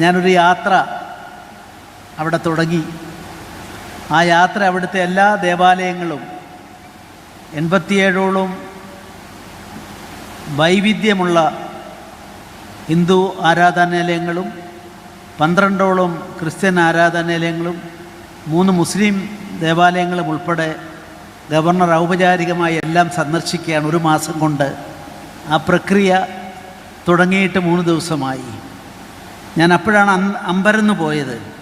ഞാനൊരു യാത്ര അവിടെ തുടങ്ങി. ആ യാത്ര അവിടുത്തെ എല്ലാ ദേവാലയങ്ങളും എൺപത്തിയേഴോളം വൈവിധ്യമുള്ള ഹിന്ദു ആരാധനാലയങ്ങളും പന്ത്രണ്ടോളം ക്രിസ്ത്യൻ ആരാധനാലയങ്ങളും മൂന്ന് മുസ്ലിം ദേവാലയങ്ങളും ഉൾപ്പെടെ ഗവർണർ ഔപചാരികമായി എല്ലാം സന്ദർശിക്കുകയാണ് ഒരു മാസം കൊണ്ട്. ആ പ്രക്രിയ തുടങ്ങിയിട്ട് മൂന്ന് ദിവസമായി. ഞാൻ അപ്പോഴാണ് അമ്പരന്ന് പോയത്.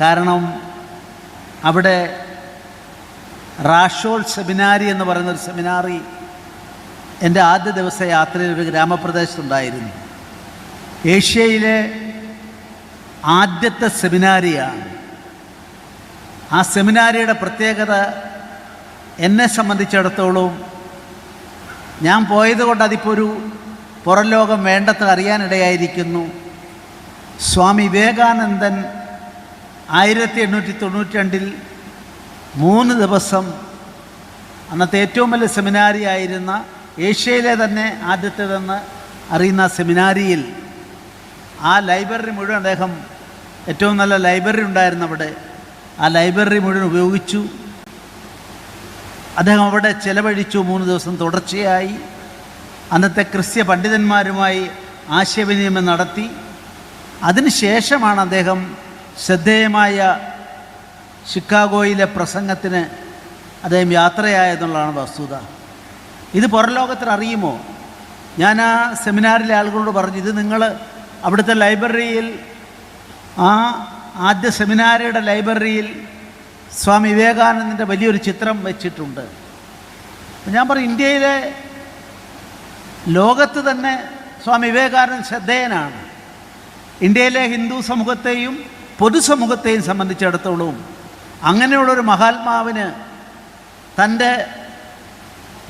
കാരണം അവിടെ റാഷോൾ സെമിനാരി എന്ന് പറയുന്ന ഒരു സെമിനാറി എന്റെ ആദ്യ ദിവസ യാത്രയിൽ ഒരു ഗ്രാമപ്രദേശത്തുണ്ടായിരുന്നു. ഏഷ്യയിലെ ആദ്യത്തെ സെമിനാരിയാണ്. ആ സെമിനാരിയുടെ പ്രത്യേകത എന്നെ സംബന്ധിച്ചിടത്തോളം ഞാൻ പോയത് കൊണ്ട് അതിപ്പോൾ ഒരു പുറം ലോകം വേണ്ടത്ര അറിയാനിടയായിരിക്കുന്നു. സ്വാമി വിവേകാനന്ദൻ ആയിരത്തി എണ്ണൂറ്റി തൊണ്ണൂറ്റി രണ്ടിൽ മൂന്ന് ദിവസം അന്നത്തെ ഏറ്റവും വലിയ സെമിനാരി ആയിരുന്ന ഏഷ്യയിലെ തന്നെ ആദ്യത്തേതെന്ന് അറിയുന്ന സെമിനാരിയിൽ ആ ലൈബ്രറി മുഴുവൻ അദ്ദേഹം ഏറ്റവും നല്ല ലൈബ്രറി ഉണ്ടായിരുന്നു അവിടെ. ആ ലൈബ്രറി മുഴുവൻ ഉപയോഗിച്ചു. അദ്ദേഹം അവിടെ ചെലവഴിച്ചു. മൂന്ന് ദിവസം തുടർച്ചയായി. അന്നത്തെ ക്രിസ്ത്യ പണ്ഡിതന്മാരുമായി ആശയവിനിമയം നടത്തി. അതിനുശേഷമാണ് അദ്ദേഹം ശ്രദ്ധേയമായ ഷിക്കാഗോയിലെ പ്രസംഗത്തിന് അദ്ദേഹം യാത്രയായെന്നുള്ളതാണ് വസ്തുത. ഇത് പുറം ലോകത്തിന് അറിയുമോ? ഞാൻ ആ സെമിനാറിലെ ആളുകളോട് പറഞ്ഞു ഇത് നിങ്ങൾ അവിടുത്തെ ലൈബ്രറിയിൽ ആ ആദ്യ സെമിനാരിയുടെ ലൈബ്രറിയിൽ സ്വാമി വിവേകാനന്ദന്റെ വലിയൊരു ചിത്രം വെച്ചിട്ടുണ്ട്. ഞാൻ പറഞ്ഞു ഇന്ത്യയിലെ ലോകത്ത് തന്നെ സ്വാമി വിവേകാനന്ദൻ ശ്രദ്ധേയനാണ്. ഇന്ത്യയിലെ ഹിന്ദു സമൂഹത്തെയും പൊതുസമൂഹത്തെയും സംബന്ധിച്ചിടത്തോളവും അങ്ങനെയുള്ളൊരു മഹാത്മാവിന് തന്റെ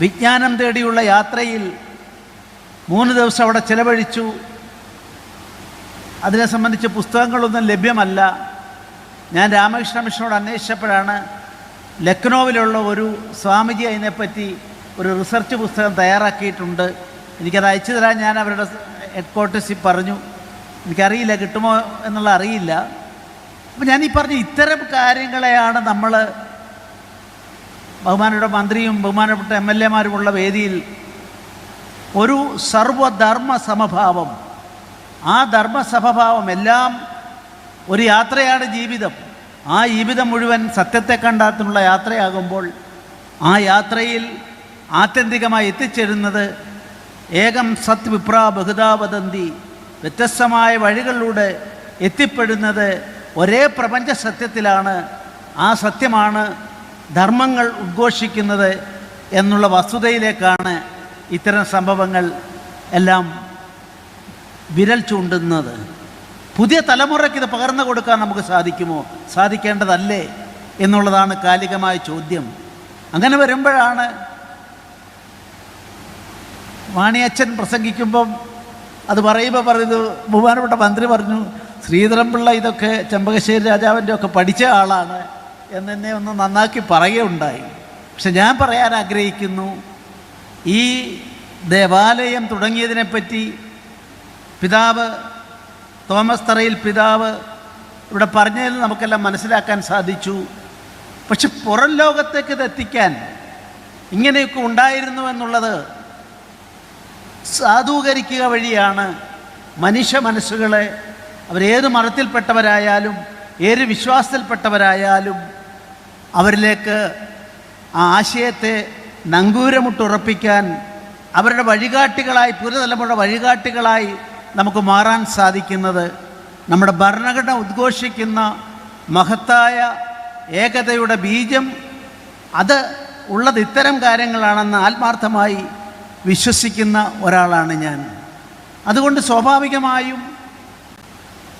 വിജ്ഞാനം തേടിയുള്ള യാത്രയിൽ മൂന്ന് ദിവസം അവിടെ ചിലവഴിച്ചു. അതിനെ സംബന്ധിച്ച് പുസ്തകങ്ങളൊന്നും ലഭ്യമല്ല. ഞാൻ രാമകൃഷ്ണ മിഷനോട് അന്വേഷിച്ചപ്പോഴാണ് ലക്നോവിലുള്ള ഒരു സ്വാമിജി അതിനെപ്പറ്റി ഒരു റിസർച്ച് പുസ്തകം തയ്യാറാക്കിയിട്ടുണ്ട്. എനിക്കത് അയച്ചു തരാൻ ഞാൻ അവരുടെ ഹെഡ് ക്വാർട്ടേഴ്സിൽ പറഞ്ഞു. എനിക്കറിയില്ല കിട്ടുമോ എന്നുള്ള അറിയില്ല. അപ്പം ഞാൻ ഈ പറഞ്ഞ ഇത്തരം കാര്യങ്ങളെയാണ് നമ്മൾ ബഹുമാനപ്പെട്ട മന്ത്രിയും ബഹുമാനപ്പെട്ട എം എൽ എമാരുമുള്ള വേദിയിൽ ഒരു സർവധർമ്മ സമഭാവം. ആ ധർമ്മ സമഭാവം എല്ലാം ഒരു യാത്രയാണ് ജീവിതം. ആ ജീവിതം മുഴുവൻ സത്യത്തെ കണ്ടാത്തിനുള്ള യാത്രയാകുമ്പോൾ ആ യാത്രയിൽ ആത്യന്തികമായി എത്തിച്ചേരുന്നത് ഏകം സത് വിപ്രാ ബഹുതാ വദന്തി വ്യത്യസ്തമായ വഴികളിലൂടെ എത്തിപ്പെടുന്നത് ഒരേ പ്രപഞ്ച സത്യത്തിലാണ്. ആ സത്യമാണ് ധർമ്മങ്ങൾ ഉദ്ഘോഷിക്കുന്നത് എന്നുള്ള വസ്തുതയിലേക്കാണ് ഇത്തരം സംഭവങ്ങൾ എല്ലാം വിരൽ ചൂണ്ടുന്നത്. പുതിയ തലമുറയ്ക്ക് ഇത് പകർന്നു കൊടുക്കാൻ നമുക്ക് സാധിക്കുമോ? സാധിക്കേണ്ടതല്ലേ എന്നുള്ളതാണ് കാലികമായ ചോദ്യം. അങ്ങനെ വരുമ്പോഴാണ് വാണിയച്ഛൻ പ്രസംഗിക്കുമ്പം അത് പറയുമ്പോൾ പറയുന്നത് ബഹുമാനപ്പെട്ട മന്ത്രി പറഞ്ഞു ശ്രീധരൻപിള്ള ഇതൊക്കെ ചെമ്പകശ്ശേരി രാജാവിന്റെ ഒക്കെ പഠിച്ച ആളാണ് എന്നെ ഒന്ന് നന്നാക്കി പറയുകയുണ്ടായി. പക്ഷെ ഞാൻ പറയാൻ ആഗ്രഹിക്കുന്നു ഈ ദേവാലയം തുടങ്ങിയതിനെപ്പറ്റി പിതാവ് തോമസ് തറയിൽ പിതാവ് ഇവിടെ പറഞ്ഞതിൽ നമുക്കെല്ലാം മനസ്സിലാക്കാൻ സാധിച്ചു. പക്ഷെ പുറം ലോകത്തേക്ക് ഇത് എത്തിക്കാൻ ഇങ്ങനെയൊക്കെ ഉണ്ടായിരുന്നു എന്നുള്ളത് സാധൂകരിക്കുക വഴിയാണ് മനുഷ്യ മനസ്സുകളെ അവരേത് മതത്തിൽപ്പെട്ടവരായാലും ഏത് വിശ്വാസത്തിൽപ്പെട്ടവരായാലും അവരിലേക്ക് ആ ആശയത്തെ നങ്കൂരമുട്ടുറപ്പിക്കാൻ അവരുടെ വഴികാട്ടികളായി പുതുതലമുറ വഴികാട്ടികളായി നമുക്ക് മാറാൻ സാധിക്കുന്നത് നമ്മുടെ ഭരണഘടന ഉദ്ഘോഷിക്കുന്ന മഹത്തായ ഏകതയുടെ ബീജം. അത് ഉള്ളത് ഇത്തരം കാര്യങ്ങളാണെന്ന് ആത്മാർത്ഥമായി വിശ്വസിക്കുന്ന ഒരാളാണ് ഞാൻ. അതുകൊണ്ട് സ്വാഭാവികമായും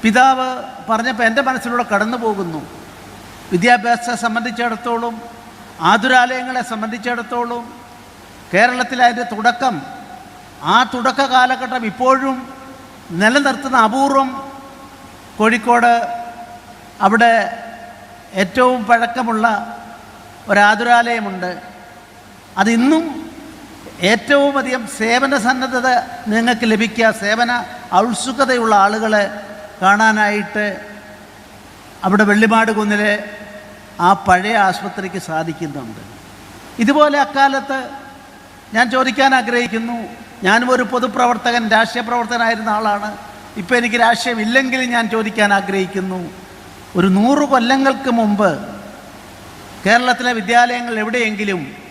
പിതാവ് പറഞ്ഞപ്പോൾ എന്റെ മനസ്സിലൂടെ കടന്നു പോകുന്നു. വിദ്യാഭ്യാസത്തെ സംബന്ധിച്ചിടത്തോളം ആതുരാലയങ്ങളെ സംബന്ധിച്ചിടത്തോളം കേരളത്തിലെ അതിന്റെ തുടക്കം ആ തുടക്ക കാലഘട്ടം ഇപ്പോഴും നിലനിർത്തുന്ന അപൂർവം കോഴിക്കോട് അവിടെ ഏറ്റവും പഴക്കമുള്ള ഒരാതുരാലയമുണ്ട്. അതിന്നും ഏറ്റവും അധികം സേവന സന്നദ്ധത നിങ്ങൾക്ക് ലഭിക്കുക സേവന ഔത്സുകതയുള്ള ആളുകളെ കാണാനായിട്ട് അവിടെ വെള്ളിമാട് കുന്നിലെ ആ പഴയ ആശുപത്രിക്ക് സാധിക്കുന്നുണ്ട്. ഇതുപോലെ അക്കാലത്ത് ഞാൻ ചോദിക്കാൻ ആഗ്രഹിക്കുന്നു. ഞാനും ഒരു പൊതുപ്രവർത്തകൻ രാഷ്ട്രീയ പ്രവർത്തകനായിരുന്ന ആളാണ്. ഇപ്പോൾ എനിക്ക് രാഷ്ട്രീയം ഇല്ലെങ്കിലും ഞാൻ ചോദിക്കാൻ ആഗ്രഹിക്കുന്നു. ഒരു നൂറ് കൊല്ലങ്ങൾക്ക് മുമ്പ് കേരളത്തിലെ വിദ്യാലയങ്ങൾ എവിടെയെങ്കിലും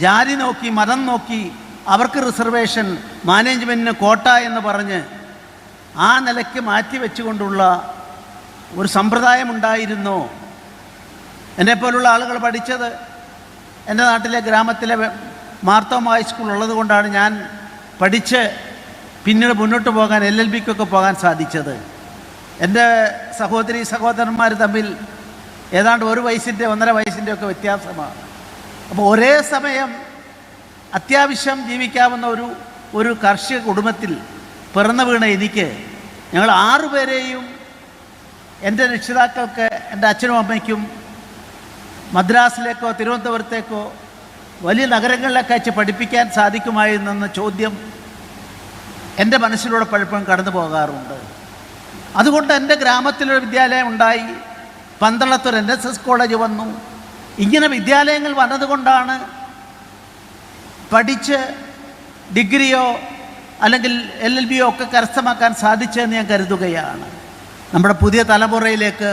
ജാതി നോക്കി മതം നോക്കി അവർക്ക് റിസർവേഷൻ മാനേജ്മെന്റിന് കോട്ട എന്ന് പറഞ്ഞ് ആ നിലയ്ക്ക് മാറ്റി വെച്ചുകൊണ്ടുള്ള ഒരു സമ്പ്രദായമുണ്ടായിരുന്നോ എന്നെപ്പോലുള്ള ആളുകൾ പഠിച്ചത്? എന്റെ നാട്ടിലെ ഗ്രാമത്തിലെ മാർത്തോമ ഹൈസ്കൂൾ ഉള്ളത് കൊണ്ടാണ് ഞാൻ പഠിച്ച് പിന്നീട് മുന്നോട്ട് പോകാൻ എൽ എൽ ബിക്കൊക്കെ പോകാൻ സാധിച്ചത്. എന്റെ സഹോദരി സഹോദരന്മാർ തമ്മിൽ ഏതാണ്ട് ഒരു വയസ്സിന്റെ ഒന്നര വയസ്സിന്റെ ഒക്കെ വ്യത്യാസമാണ്. അപ്പോൾ ഒരേ സമയം അത്യാവശ്യം ജീവിക്കാവുന്ന ഒരു ഒരു കാർഷിക കുടുംബത്തിൽ പിറന്നു വീണ എനിക്ക് ഞങ്ങൾ ആറുപേരെയും എന്റെ രക്ഷിതാക്കൾക്ക് എന്റെ അച്ഛനും അമ്മയ്ക്കും മദ്രാസിലേക്കോ തിരുവനന്തപുരത്തേക്കോ വലിയ നഗരങ്ങളിലൊക്കെ അയച്ച് പഠിപ്പിക്കാൻ സാധിക്കുമായിരുന്നെന്ന ചോദ്യം എന്റെ മനസ്സിലൂടെ പലപ്പോഴും കടന്നു പോകാറുണ്ട്. അതുകൊണ്ട് എന്റെ ഗ്രാമത്തിലൊരു വിദ്യാലയം ഉണ്ടായി. പന്തളത്തൊരു എൻ എസ് എസ് കോളേജ് വന്നു. ഇങ്ങനെ വിദ്യാലയങ്ങൾ വന്നതുകൊണ്ടാണ് പഠിച്ച് ഡിഗ്രിയോ അല്ലെങ്കിൽ എൽ എൽ ബിയോ ഒക്കെ കരസ്ഥമാക്കാൻ സാധിച്ചതെന്ന് ഞാൻ കരുതുകയാണ്. നമ്മുടെ പുതിയ തലമുറയിലേക്ക്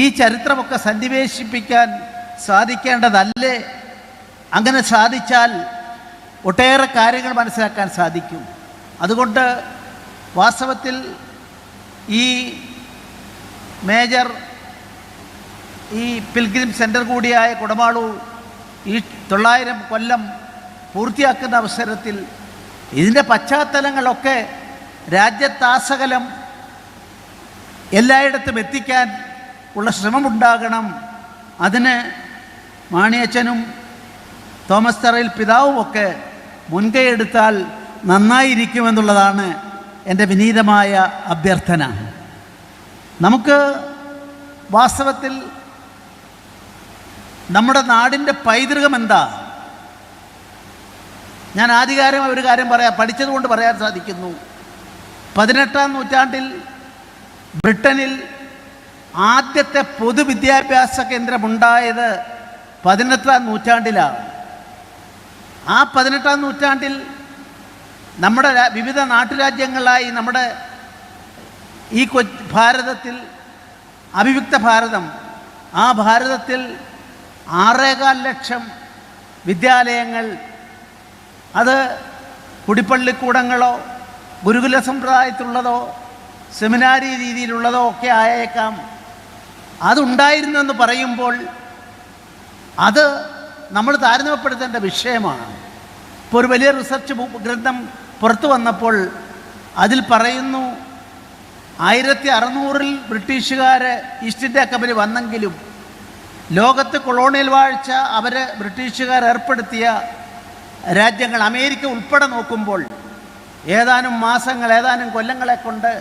ഈ ചരിത്രമൊക്കെ സന്നിവേശിപ്പിക്കാൻ സാധിക്കേണ്ടതല്ലേ? അങ്ങനെ സാധിച്ചാൽ ഒട്ടേറെ കാര്യങ്ങൾ മനസ്സിലാക്കാൻ സാധിക്കും. അതുകൊണ്ട് വാസ്തവത്തിൽ ഈ മേജർ ഈ പിൽഗ്രിം സെന്റർ കൂടിയായ കുടമാളൂർ ഈ തൊള്ളായിരം കൊല്ലം പൂർത്തിയാക്കുന്ന അവസരത്തിൽ ഇതിന്റെ പശ്ചാത്തലങ്ങളൊക്കെ രാജ്യത്താസകലം എല്ലായിടത്തും എത്തിക്കാൻ ഉള്ള ശ്രമമുണ്ടാകണം. അതിന് മാണിയച്ചനും തോമസ് തറയിൽ പിതാവുമൊക്കെ മുൻകൈ എടുത്താൽ നന്നായിരിക്കുമെന്നുള്ളതാണ് എന്റെ വിനീതമായ അഭ്യർത്ഥന. നമുക്ക് വാസ്തവത്തിൽ നമ്മുടെ നാടിന്റെ പൈതൃകം എന്താ? ഞാൻ ആധികാരം ഒരു കാര്യം പറയാം. പഠിച്ചതുകൊണ്ട് പറയാൻ സാധിക്കുന്നു. പതിനെട്ടാം നൂറ്റാണ്ടിൽ ബ്രിട്ടനിൽ ആദ്യത്തെ പൊതുവിദ്യാഭ്യാസ കേന്ദ്രമുണ്ടായത് പതിനെട്ടാം നൂറ്റാണ്ടിലാണ്. ആ പതിനെട്ടാം നൂറ്റാണ്ടിൽ നമ്മുടെ വിവിധ നാട്ടുരാജ്യങ്ങളായി നമ്മുടെ ഈ കൊ ഭാരതത്തിൽ അഭിവ്യക്ത ഭാരതം ആ ഭാരതത്തിൽ ആറേകാൽ ലക്ഷം വിദ്യാലയങ്ങൾ. അത് കുടിപ്പള്ളിക്കൂടങ്ങളോ ഗുരുകുല സമ്പ്രദായത്തിലുള്ളതോ സെമിനാരി രീതിയിലുള്ളതോ ഒക്കെ ആയേക്കാം. അതുണ്ടായിരുന്നെന്ന് പറയുമ്പോൾ അത് നമ്മൾ താരതമ്യപ്പെടുത്തേണ്ട വിഷയമാണ്. ഇപ്പോൾ ഒരു വലിയ റിസർച്ച് ഗ്രന്ഥം പുറത്തു വന്നപ്പോൾ അതിൽ പറയുന്നു ആയിരത്തി അറുന്നൂറിൽ ബ്രിട്ടീഷുകാർ ഈസ്റ്റ് ഇന്ത്യ കമ്പനി വന്നെങ്കിലും ലോകത്ത് കൊളോണിയൽ വാഴ്ച അവർ ബ്രിട്ടീഷുകാർ ഏർപ്പെടുത്തിയ രാജ്യങ്ങൾ അമേരിക്ക ഉൾപ്പെടെ നോക്കുമ്പോൾ ഏതാനും മാസങ്ങൾ ഏതാനും കൊല്ലങ്ങളെ കൊണ്ട്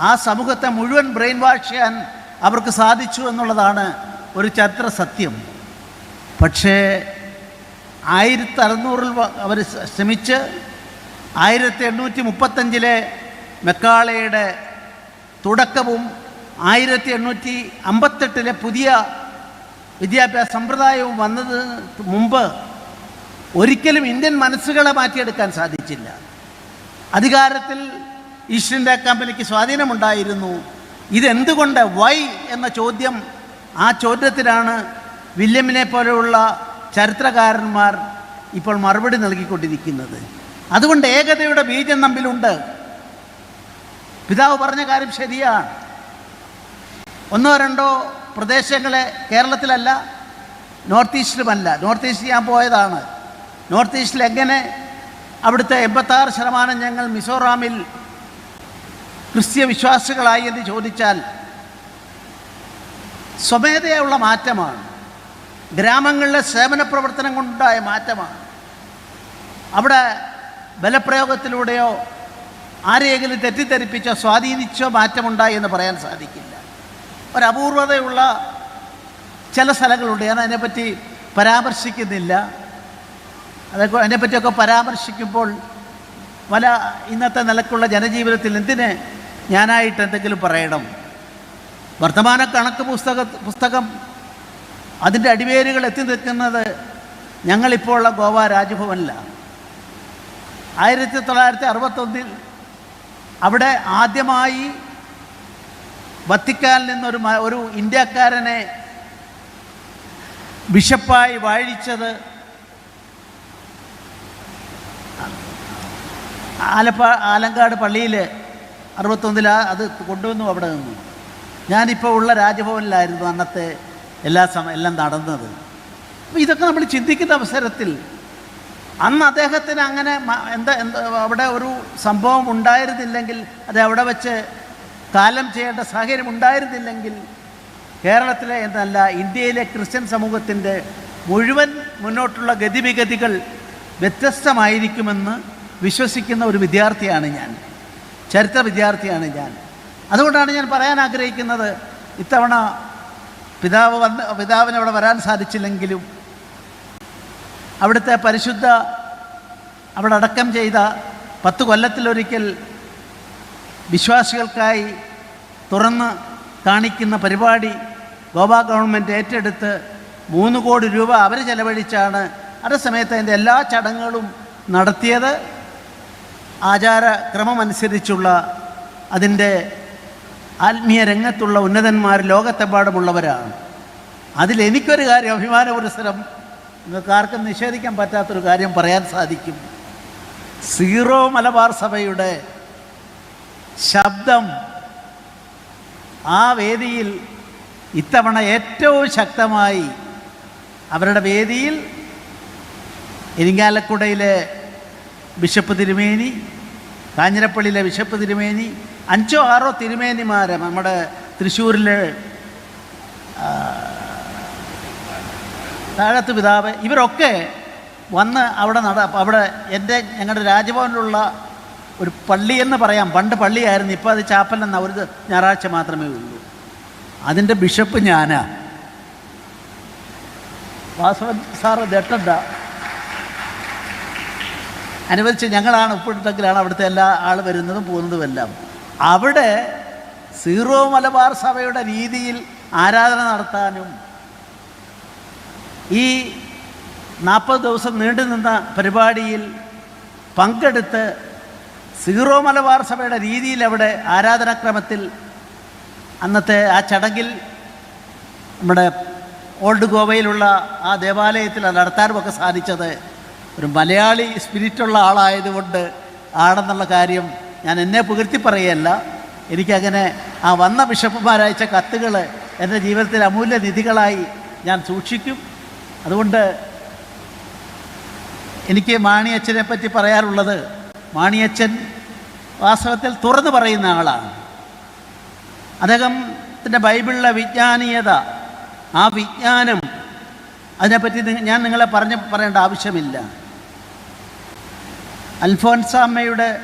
ആ സമൂഹത്തെ മുഴുവൻ ബ്രെയിൻ വാഷ് ചെയ്യാൻ അവർക്ക് സാധിച്ചു എന്നുള്ളതാണ് ഒരു ചരിത്ര സത്യം. പക്ഷേ ആയിരത്തി അറുന്നൂറിൽ അവർ ശ്രമിച്ച് ആയിരത്തി എണ്ണൂറ്റി മുപ്പത്തഞ്ചിലെ മെക്കാളയുടെ തുടക്കവും ആയിരത്തി എണ്ണൂറ്റി അമ്പത്തെട്ടിലെ പുതിയ വിദ്യാഭ്യാസ സമ്പ്രദായവും വന്നത് മുമ്പ് ഒരിക്കലും ഇന്ത്യൻ മനസ്സുകളെ മാറ്റിയെടുക്കാൻ സാധിച്ചില്ല. അധികാരത്തിൽ ഈസ്റ്റ് ഇന്ത്യ കമ്പനിക്ക് സ്വാധീനമുണ്ടായിരുന്നു. ഇതെന്തുകൊണ്ട് വൈ എന്ന ചോദ്യം ആ ചോദ്യത്തിനാണ് വില്യമിനെ പോലെയുള്ള ചരിത്രകാരന്മാർ ഇപ്പോൾ മറുപടി നൽകിക്കൊണ്ടിരിക്കുന്നത്. അതുകൊണ്ട് ഏകതയുടെ ബീജം തമ്മിലുണ്ട്. പിതാവ് പറഞ്ഞ കാര്യം ശരിയാണ്. ഒന്നോ രണ്ടോ പ്രദേശങ്ങളെ കേരളത്തിലല്ല നോർത്ത് ഈസ്റ്റിലുമല്ല. നോർത്ത് ഈസ്റ്റ് ഞാൻ പോയതാണ്. നോർത്ത് ഈസ്റ്റിൽ എങ്ങനെ അവിടുത്തെ എൺപത്താറ് ശതമാനം ഞങ്ങൾ മിസോറാമിൽ ക്രിസ്ത്യ വിശ്വാസികളായി എന്ന് ചോദിച്ചാൽ സ്വമേധയുള്ള മാറ്റമാണ്. ഗ്രാമങ്ങളിലെ സേവന പ്രവർത്തനം കൊണ്ടുണ്ടായ മാറ്റമാണ്. അവിടെ ബലപ്രയോഗത്തിലൂടെയോ ആരെയെങ്കിലും തെറ്റിദ്ധരിപ്പിച്ചോ സ്വാധീനിച്ചോ മാറ്റമുണ്ടായി എന്ന് പറയാൻ സാധിക്കില്ല. ഒരപൂർവതയുള്ള ചില സ്ഥലങ്ങളുണ്ട്. ഞാൻ അതിനെപ്പറ്റി പരാമർശിക്കുന്നില്ല. അതൊക്കെ അതിനെപ്പറ്റിയൊക്കെ പരാമർശിക്കുമ്പോൾ പല ഇന്നത്തെ നിലക്കുള്ള ജനജീവിതത്തിൽ എന്തിന് ഞാനായിട്ട് എന്തെങ്കിലും പറയണം? വർത്തമാന കണക്ക് പുസ്തക പുസ്തകം അതിന്റെ അടിവേരുകൾ എത്തി നിൽക്കുന്നത് ഞങ്ങളിപ്പോൾ ഉള്ള ഗോവ രാജ്ഭവനിലാണ് ആയിരത്തി തൊള്ളായിരത്തി അറുപത്തൊന്നിൽ അവിടെ ആദ്യമായി വത്തിക്കാനിൽ നിന്നൊരു ഒരു ഇന്ത്യക്കാരനെ ബിഷപ്പായി വാഴിച്ചത് ആലപ്പ ആലങ്കാട് പള്ളിയിൽ അറുപത്തൊന്നിൽ അത് കൊണ്ടുവന്നു അവിടെ നിന്നു. ഞാനിപ്പോൾ ഉള്ള രാജഭവനിലായിരുന്നു അന്നത്തെ എല്ലാ സമയം എല്ലാം നടന്നത്. അപ്പോൾ ഇതൊക്കെ നമ്മൾ ചിന്തിക്കുന്ന അവസരത്തിൽ അന്ന് അദ്ദേഹത്തിന് അങ്ങനെ എന്താ എന്താ അവിടെ ഒരു സംഭവം ഉണ്ടായിരുന്നില്ലെങ്കിൽ അത് അവിടെ വെച്ച് കാലം ചെയ്യേണ്ട സാഹചര്യം ഉണ്ടായിരുന്നില്ലെങ്കിൽ കേരളത്തിലെ എന്നല്ല ഇന്ത്യയിലെ ക്രിസ്ത്യൻ സമൂഹത്തിന്റെ മുഴുവൻ മുന്നോട്ടുള്ള ഗതിവിഗതികൾ വ്യത്യസ്തമായിരിക്കുമെന്ന് വിശ്വസിക്കുന്ന ഒരു വിദ്യാർത്ഥിയാണ് ഞാൻ. ചരിത്ര വിദ്യാർത്ഥിയാണ് ഞാൻ. അതുകൊണ്ടാണ് ഞാൻ പറയാൻ ആഗ്രഹിക്കുന്നത് ഇത്തവണ പിതാവ് വന്ന് പിതാവിന് അവിടെ വരാൻ സാധിച്ചില്ലെങ്കിലും അവിടുത്തെ പരിശുദ്ധ അവിടെ അടക്കം ചെയ്ത പത്ത് കൊല്ലത്തിലൊരിക്കൽ വിശ്വാസികൾക്കായി തുറന്ന് കാണിക്കുന്ന പരിപാടി ഗോവ ഗവൺമെന്റ് ഏറ്റെടുത്ത് മൂന്ന് കോടി രൂപ അവർ ചെലവഴിച്ചാണ് അതേ സമയത്ത് അതിന്റെ എല്ലാ ചടങ്ങുകളും നടത്തിയത്. ആചാരക്രമമനുസരിച്ചുള്ള അതിന്റെ ആത്മീയ രംഗത്തുള്ള ഉന്നതന്മാർ ലോകത്തെമ്പാടുമുള്ളവരാണ്. അതിലെനിക്കൊരു കാര്യം അഭിമാന പുരസരം നിങ്ങൾക്ക് ആർക്കും നിഷേധിക്കാൻ പറ്റാത്തൊരു കാര്യം പറയാൻ സാധിക്കും. സീറോ മലബാർ സഭയുടെ ശബ്ദം. ആ വേദിയിൽ ഇത്തവണ ഏറ്റവും ശക്തമായി അവരുടെ വേദിയിൽ ഇരിങ്ങാലക്കുടയിലെ ബിഷപ്പ് തിരുമേനി കാഞ്ഞിരപ്പള്ളിയിലെ ബിഷപ്പ് തിരുമേനി അഞ്ചോ ആറോ തിരുമേനിമാരെ നമ്മുടെ തൃശ്ശൂരിലെ താഴത്ത് പിതാവ് ഇവരൊക്കെ വന്ന് അവിടെ നട അവിടെ എന്റെ ഞങ്ങളുടെ രാജഭവനിലുള്ള ഒരു പള്ളി എന്ന് പറയാം. പണ്ട് പള്ളിയായിരുന്നു. ഇപ്പോൾ അത് ചാപ്പലെന്ന ഒരു ഞായറാഴ്ച മാത്രമേ ഉള്ളൂ. അതിന്റെ ബിഷപ്പ് ഞാനാ. വാസവൻ സാറ് ദട്ടണ്ട അനുവദിച്ച് ഞങ്ങളാണ് ഉപ്പിട്ടെങ്കിലാണ് അവിടുത്തെ എല്ലാ ആൾ വരുന്നതും പോകുന്നതും എല്ലാം. അവിടെ സീറോ മലബാർ സഭയുടെ രീതിയിൽ ആരാധന നടത്താനും ഈ നാൽപ്പത് ദിവസം നീണ്ടു നിന്ന പരിപാടിയിൽ പങ്കെടുത്ത് സീറോ മലബാർ സഭയുടെ രീതിയിൽ അവിടെ ആരാധനാക്രമത്തിൽ അന്നത്തെ ആ ചടങ്ങിൽ നമ്മുടെ ഓൾഡ് ഗോവയിലുള്ള ആ ദേവാലയത്തിൽ നടത്താനുമൊക്കെ സാധിച്ചത് ഒരു മലയാളി സ്പിരിറ്റുള്ള ആളായതുകൊണ്ട് ആണെന്നുള്ള കാര്യം ഞാൻ എന്നെ പുകഴ്ത്തി പറയുകയല്ല. എനിക്കങ്ങനെ ആ വന്ന ബിഷപ്പുമാരയച്ച കത്തുകൾ എന്റെ ജീവിതത്തിൽ അമൂല്യ നിധികളായി ഞാൻ സൂക്ഷിക്കും. അതുകൊണ്ട് എനിക്ക് മാണി അച്ഛനെ പറ്റി പറയാറുള്ളത് മാണിയച്ഛൻ വാസ്തവത്തിൽ തുറന്നു പറയുന്ന ആളാണ്. അദ്ദേഹത്തിന്റെ ബൈബിളിലെ വിജ്ഞാനീയത ആ വിജ്ഞാനം അതിനെപ്പറ്റി ഞാൻ നിങ്ങളെ പറഞ്ഞ് പറയേണ്ട ആവശ്യമില്ല. അൽഫോൻസാമ്മയുടെ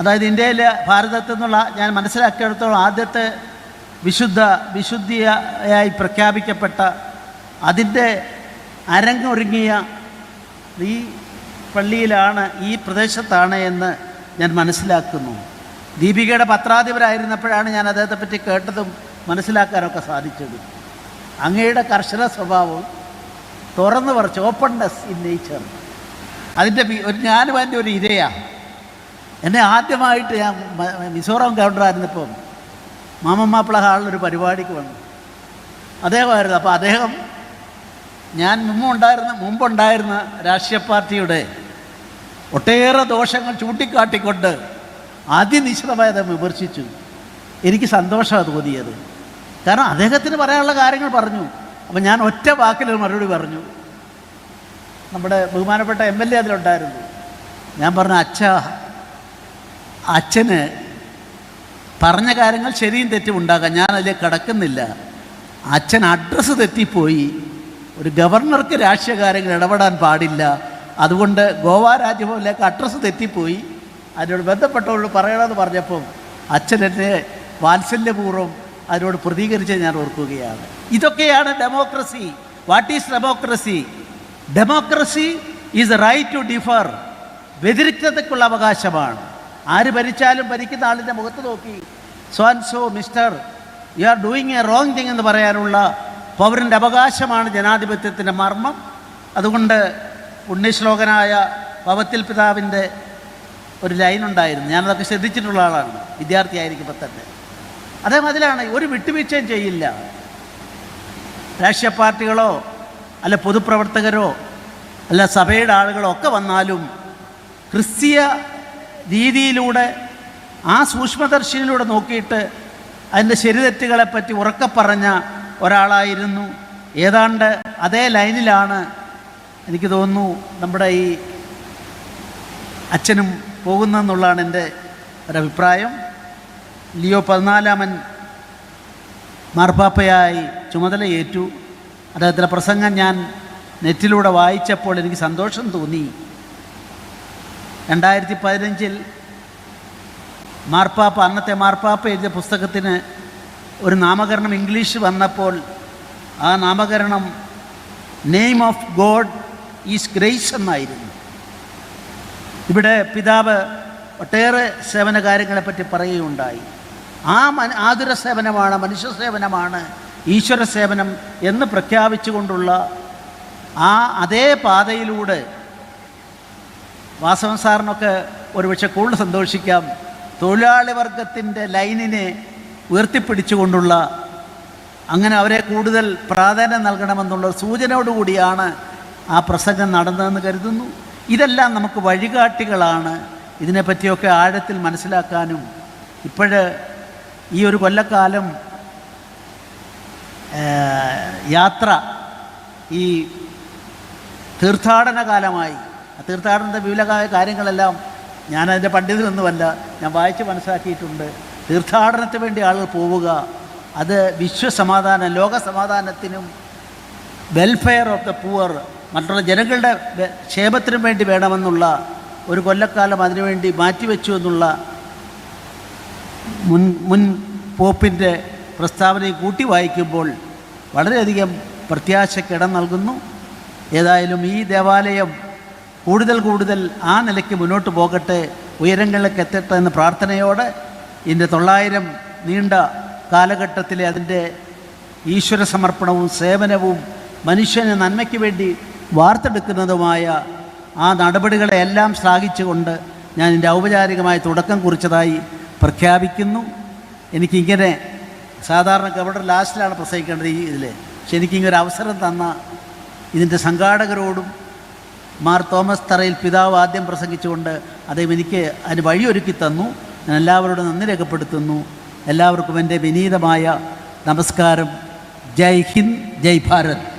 അതായത് ഇന്ത്യയിലെ ഭാരതത്തിൽ നിന്നുള്ള ഞാൻ മനസ്സിലാക്കിയെടുത്തോളം ആദ്യത്തെ വിശുദ്ധ വിശുദ്ധിയായി പ്രഖ്യാപിക്കപ്പെട്ട അതിന്റെ അരങ്ങൊരുങ്ങിയ ഈ പള്ളിയിലാണ് ഈ പ്രദേശത്താണ് എന്ന് ഞാൻ മനസ്സിലാക്കുന്നു. ദീപികയുടെ പത്രാധിപരായിരുന്നപ്പോഴാണ് ഞാൻ അദ്ദേഹത്തെ പറ്റി കേട്ടതും മനസ്സിലാക്കാനൊക്കെ സാധിച്ചത്. അങ്ങയുടെ കർശന സ്വഭാവം തുറന്നു പറച്ച് ഓപ്പൺനെസ് ഇൻ നേച്ചർ അതിന്റെ ഒരു ഞാനും അതിന്റെ ഒരു ഇരയാണ് എന്നെ ആദ്യമായിട്ട് ഞാൻ മിസോറാം ഗവർണറായിരുന്നപ്പം മാമമ്മാപ്പിള ഹാളിലൊരു പരിപാടിക്ക് വന്നു. അദ്ദേഹമായിരുന്നു അപ്പോൾ അദ്ദേഹം ഞാൻ മുമ്പുണ്ടായിരുന്ന മുമ്പുണ്ടായിരുന്ന രാഷ്ട്രീയ പാർട്ടിയുടെ ഒട്ടേറെ ദോഷങ്ങൾ ചൂണ്ടിക്കാട്ടിക്കൊണ്ട് അദ്ദേഹം വിമർശിച്ചു. എനിക്ക് സന്തോഷമാണ് തോന്നിയത്. കാരണം അദ്ദേഹത്തിന് പറയാനുള്ള കാര്യങ്ങൾ പറഞ്ഞു. അപ്പം ഞാൻ ഒറ്റ വാക്കിൽ മറുപടി പറഞ്ഞു. നമ്മുടെ ബഹുമാനപ്പെട്ട എം എൽ എ അതിലുണ്ടായിരുന്നു. ഞാൻ പറഞ്ഞ അച്ഛ അച്ഛന് പറഞ്ഞ കാര്യങ്ങൾ ശരിയും തെറ്റും ഉണ്ടാകാം. ഞാൻ അതിലേക്ക് കടക്കുന്നില്ല. അച്ഛൻ അഡ്രസ്സ് തെറ്റിപ്പോയി. ഒരു ഗവർണർക്ക് രാഷ്ട്രീയ കാര്യങ്ങൾ ഇടപെടാൻ പാടില്ല. അതുകൊണ്ട് ഗോവ രാജ്യഭവനിലേക്ക് അഡ്രസ്സ് തെറ്റിപ്പോയി. അതിനോട് ബന്ധപ്പെട്ടവരോട് പറയണമെന്ന് പറഞ്ഞപ്പോൾ അച്ഛൻ എന്നെ വാത്സല്യപൂർവം അതിനോട് പ്രതികരിച്ച് ഞാൻ ഓർക്കുകയാണ്. ഇതൊക്കെയാണ് democracy what is democracy democracy is right to differ വ്യതിരിക്തതയ്ക്കുള്ള അവകാശമാണ്. ആര് ഭരിച്ചാലും ഭരിക്കുന്ന ആളിന്റെ മുഖത്ത് നോക്കി so and so mister you are doing a wrong thing എന്ന് പറയാനുള്ള പൗരന്റെ അവകാശമാണ് ജനാധിപത്യത്തിന്റെ മർമ്മം. അതുകൊണ്ട് പുണ്യശ്ലോകനായ പവത്തിൽ പിതാവിന്റെ ഒരു ലൈൻ ഉണ്ടായിരുന്നു ഞാനതൊക്കെ ശ്രദ്ധിച്ചിട്ടുള്ള ആളാണ്. വിദ്യാർത്ഥിയായിരിക്കുമ്പോൾ തന്നെ. അദ്ദേഹം അതിലാണ് ഒരു വിട്ടുവീഴ്ചയും ചെയ്യില്ല. രാഷ്ട്രീയ പാർട്ടികളോ അല്ല പൊതുപ്രവർത്തകരോ അല്ല സഭയുടെ ആളുകളോ ഒക്കെ വന്നാലും ക്രിസ്തീയ രീതിയിലൂടെ ആ സൂക്ഷ്മദർശിനിലൂടെ നോക്കിയിട്ട് അതിന്റെ ശരിതെറ്റുകളെപ്പറ്റി ഉറക്കെ പറഞ്ഞ ഒരാളായിരുന്നു. ഏതാണ്ട് അതേ ലൈനിലാണ് എനിക്ക് തോന്നുന്നു നമ്മുടെ ഈ അച്ഛനും പോകുന്നതെന്നുള്ളതാണ് എന്റെ ഒരഭിപ്രായം. ലിയോ പതിനാലാമൻ മാർപ്പാപ്പയായി ചുമതലയേറ്റു. അദ്ദേഹത്തിന്റെ പ്രസംഗം ഞാൻ നെറ്റിലൂടെ വായിച്ചപ്പോൾ എനിക്ക് സന്തോഷം തോന്നി. രണ്ടായിരത്തി പതിനഞ്ചിൽ മാർപ്പാപ്പ അന്നത്തെ മാർപ്പാപ്പ എഴുതിയ പുസ്തകത്തിന് ഒരു നാമകരണം ഇംഗ്ലീഷ് വന്നപ്പോൾ ആ നാമകരണം name of God is grace എന്നായിരുന്നു. ഇവിടെ പിതാവ് ഒട്ടേറെ സേവന കാര്യങ്ങളെപ്പറ്റി പറയുകയുണ്ടായി. ആ മന ആതുര സേവനമാണ് മനുഷ്യ സേവനമാണ് ഈശ്വര സേവനം എന്ന് പ്രഖ്യാപിച്ചുകൊണ്ടുള്ള ആ അതേ പാതയിലൂടെ വാസവൻ സാറിനൊക്കെ ഒരുപക്ഷെ കൂടുതൽ സന്തോഷിക്കാം. തൊഴിലാളി വർഗത്തിന്റെ ലൈനിനെ ഉയർത്തിപ്പിടിച്ചുകൊണ്ടുള്ള അങ്ങനെ അവരെ കൂടുതൽ പ്രാധാന്യം നൽകണമെന്നുള്ള സൂചനയോടുകൂടിയാണ് ആ പ്രസംഗം നടന്നതെന്ന് കരുതുന്നു. ഇതെല്ലാം നമുക്ക് വഴികാട്ടികളാണ്. ഇതിനെപ്പറ്റിയൊക്കെ ആഴത്തിൽ മനസ്സിലാക്കാനും ഇപ്പോഴ് ഈ ഒരു കൊല്ലക്കാലം യാത്ര ഈ തീർത്ഥാടന കാലമായി. തീർത്ഥാടനത്തെ വിപുലമായ കാര്യങ്ങളെല്ലാം ഞാനതിന്റെ പണ്ഡിതനൊന്നുമല്ല ഞാൻ വായിച്ച് മനസ്സിലാക്കിയിട്ടുണ്ട്. തീർത്ഥാടനത്തിന് വേണ്ടി ആളുകൾ പോവുക അത് വിശ്വസമാധാനം ലോകസമാധാനത്തിനും വെൽഫെയർ ഓഫ് ദ പുവർ മറ്റുള്ള ജനങ്ങളുടെ ക്ഷേമത്തിനും വേണ്ടി വേണമെന്നുള്ള ഒരു കൊല്ലക്കാലം അതിനുവേണ്ടി മാറ്റിവെച്ചു എന്നുള്ള മുൻ മുൻ പോപ്പിന്റെ പ്രസ്താവനയെ കൂട്ടി വായിക്കുമ്പോൾ വളരെയധികം പ്രത്യാശക്കിടം നൽകുന്നു. ഏതായാലും ഈ ദേവാലയം കൂടുതൽ കൂടുതൽ ആ നിലയ്ക്ക് മുന്നോട്ട് പോകട്ടെ ഉയരങ്ങളിലേക്ക് എത്തട്ടെ എന്ന പ്രാർത്ഥനയോടെ ഇതിന്റെ തൊള്ളായിരം നീണ്ട കാലഘട്ടത്തിലെ അതിന്റെ ഈശ്വര സമർപ്പണവും സേവനവും മനുഷ്യന് നന്മയ്ക്ക് വേണ്ടി വാർത്തെടുക്കുന്നതുമായ ആ നടപടികളെല്ലാം ശ്ലാഘിച്ചുകൊണ്ട് ഞാൻ എന്റെ ഔപചാരികമായ തുടക്കം കുറിച്ചതായി പ്രഖ്യാപിക്കുന്നു. എനിക്കിങ്ങനെ സാധാരണ ഗവർണർ ലാസ്റ്റിലാണ് പ്രസംഗിക്കേണ്ടത് ഈ ഇതിൽ പക്ഷെ എനിക്കിങ്ങനെ അവസരം തന്ന ഇതിന്റെ സംഘാടകരോടും മാർ തോമസ് തറയിൽ പിതാവ് ആദ്യം പ്രസംഗിച്ചുകൊണ്ട് അദ്ദേഹം എനിക്ക് അതിന് വഴിയൊരുക്കി തന്നു. ഞാൻ എല്ലാവരോടും നന്ദി രേഖപ്പെടുത്തുന്നു. എല്ലാവർക്കും എന്റെ വിനീതമായ നമസ്കാരം. ജയ് ഹിന്ദ് ജയ് ഭാരത്.